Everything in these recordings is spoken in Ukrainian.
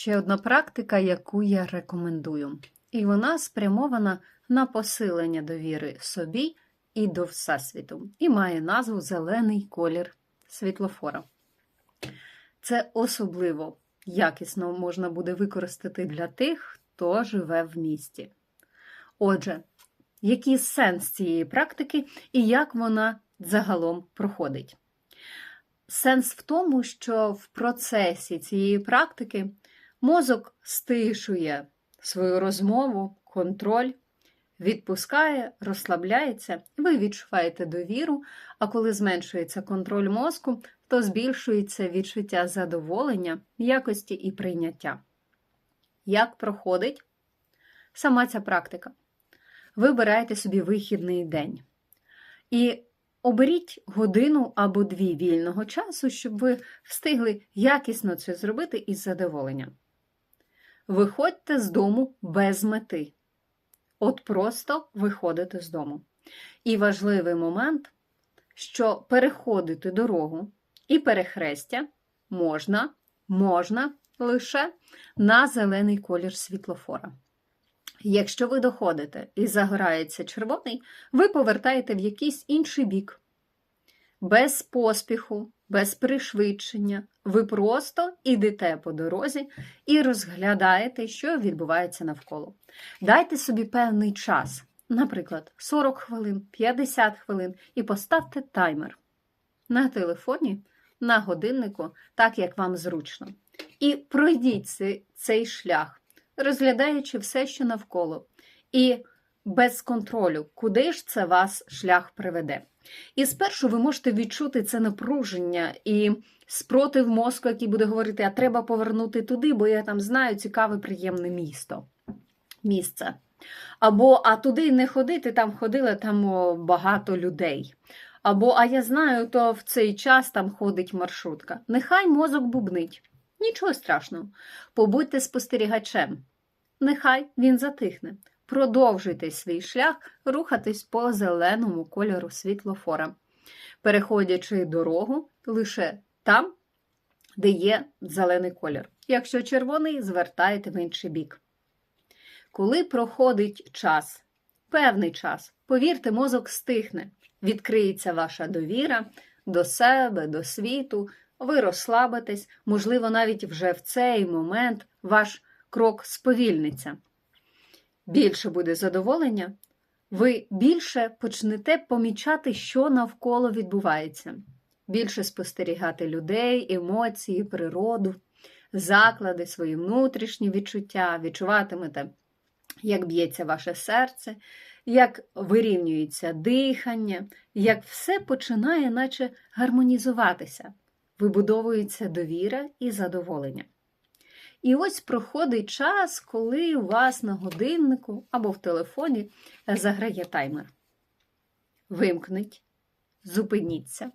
ще одна практика, яку я рекомендую. І вона спрямована на посилення довіри собі і до Всесвіту, і має назву Зелений колір світлофора. Це особливо якісно можна буде використати для тих, хто живе в місті. Отже, який сенс цієї практики і як вона загалом проходить? Сенс в тому, що в процесі цієї практики мозок стишує свою розмову, контроль, відпускає, розслабляється, і ви відчуваєте довіру, а коли зменшується контроль мозку, то збільшується відчуття задоволення, якості і прийняття. Як проходить сама ця практика? Вибирайте собі вихідний день. І оберіть годину або дві вільного часу, щоб ви встигли якісно це зробити із задоволенням. Виходьте з дому без мети. От просто виходите з дому. І важливий момент, що переходити дорогу і перехрестя можна, можна лише на зелений колір світлофора. Якщо ви доходите і загорається червоний, ви повертаєте в якийсь інший бік. Без поспіху, без пришвидшення, ви просто йдете по дорозі і розглядаєте, що відбувається навколо. Дайте собі певний час, наприклад, 40 хвилин, 50 хвилин, і поставте таймер на телефоні, на годиннику, так як вам зручно. І пройдіть цей, шлях, розглядаючи все, що навколо, і без контролю, куди ж це вас шлях приведе. І спершу ви можете відчути це напруження і спротив мозку, який буде говорити, а треба повернути туди, бо я там знаю цікаве, приємне місто. місце. Або а туди не ходити, там ходили там багато людей. Або, а я знаю, то в цей час там ходить маршрутка. Нехай мозок бубнить. Нічого страшного. Побудьте спостерігачем. Нехай він затихне. Продовжуйте свій шлях рухатись по зеленому кольору світлофора, переходячи дорогу лише там, де є зелений колір. Якщо червоний, звертаєте в інший бік. Коли проходить час, певний час, повірте, мозок стихне, відкриється ваша довіра до себе, до світу, ви розслабитесь, можливо, навіть вже в цей момент ваш крок сповільниться. Більше буде задоволення, ви більше почнете помічати, що навколо відбувається, більше спостерігати людей, емоції, природу, заклади, свої внутрішні відчуття, відчуватимете, як б'ється ваше серце, як вирівнюється дихання, як все починає, наче гармонізуватися, вибудовується довіра і задоволення. І ось проходить час, коли у вас на годиннику або в телефоні заграє таймер. Вимкніть, зупиніться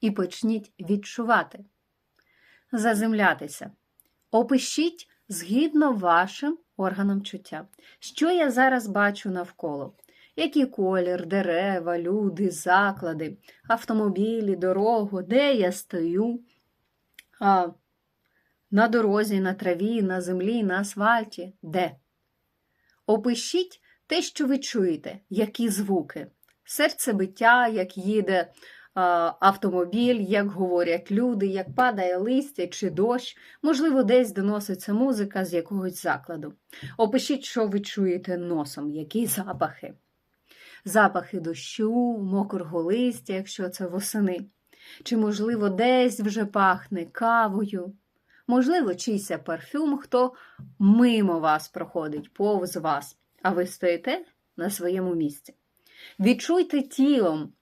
і почніть відчувати, заземлятися. Опишіть згідно вашим органам чуття, що я зараз бачу навколо. Який колір, дерева, люди, заклади, автомобілі, дорогу, де я стою, на дорозі, на траві, на землі, на асфальті, де? Опишіть те, що ви чуєте, які звуки, серцебиття, як їде автомобіль, як говорять люди, як падає листя чи дощ, можливо, десь доноситься музика з якогось закладу. Опишіть, що ви чуєте носом, які запахи. Запахи дощу, мокрого листя, якщо це восени. Чи, можливо, десь вже пахне кавою, можливо, чийся парфюм, хто мимо вас проходить, повз вас, а ви стоїте на своєму місці. Відчуйте тілом,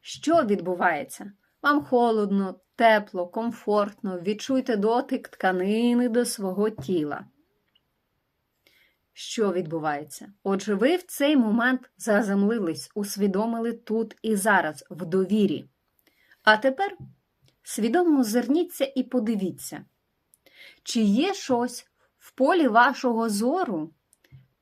що відбувається. Вам холодно, тепло, комфортно, відчуйте дотик тканини до свого тіла. Що відбувається? Отже, ви в цей момент заземлились, усвідомили тут і зараз, в довірі. А тепер свідомо озирніться і подивіться, чи є щось в полі вашого зору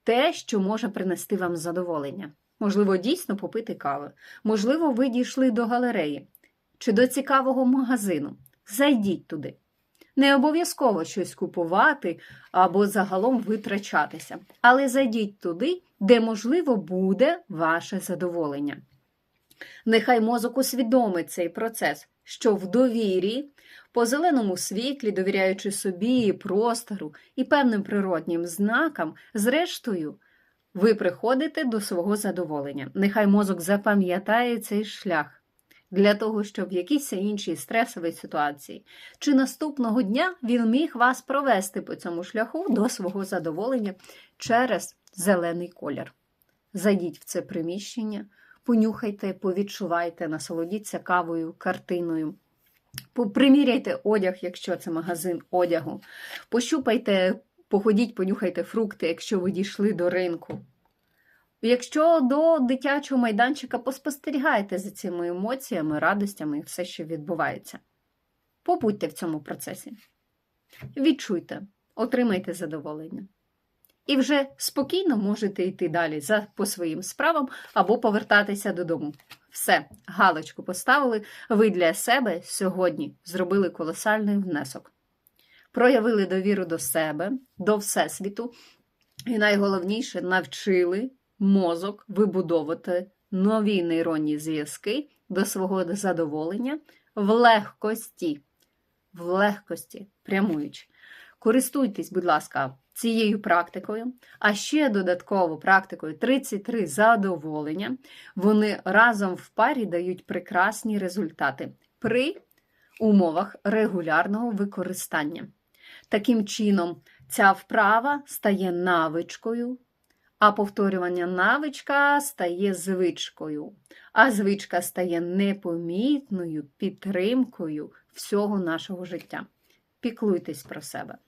те, що може принести вам задоволення. Можливо, дійсно попити кави, можливо, ви дійшли до галереї чи до цікавого магазину. Зайдіть туди. Не обов'язково щось купувати або загалом витрачатися, але зайдіть туди, де можливо буде ваше задоволення. Нехай мозок усвідомить цей процес, що в довірі, по зеленому світлі, довіряючи собі, і простору і певним природнім знакам, зрештою, ви приходите до свого задоволення. Нехай мозок запам'ятає цей шлях для того, щоб в якійсь іншій стресовій ситуації чи наступного дня він міг вас провести по цьому шляху до свого задоволення через зелений колір. Зайдіть в це приміщення, понюхайте, повідчувайте, насолодіться кавою, картиною. Приміряйте одяг, якщо це магазин одягу. Пощупайте, походіть, понюхайте фрукти, якщо ви дійшли до ринку. Якщо до дитячого майданчика поспостерігайте за цими емоціями, радостями і все, що відбувається. Побудьте в цьому процесі. Відчуйте, отримайте задоволення. І вже спокійно можете йти далі за, по своїм справам або повертатися додому. Все, галочку поставили. Ви для себе сьогодні зробили колосальний внесок. Проявили довіру до себе, до Всесвіту, і найголовніше навчили мозок вибудовувати нові нейронні зв'язки до свого задоволення в легкості, в легкості, прямуючи. Користуйтесь, будь ласка, цією практикою, а ще додатково практикою 33 задоволення. Вони разом в парі дають прекрасні результати при умовах регулярного використання. Таким чином, ця вправа стає навичкою, а повторювання навичка стає звичкою, а звичка стає непомітною підтримкою всього нашого життя. Піклуйтесь про себе.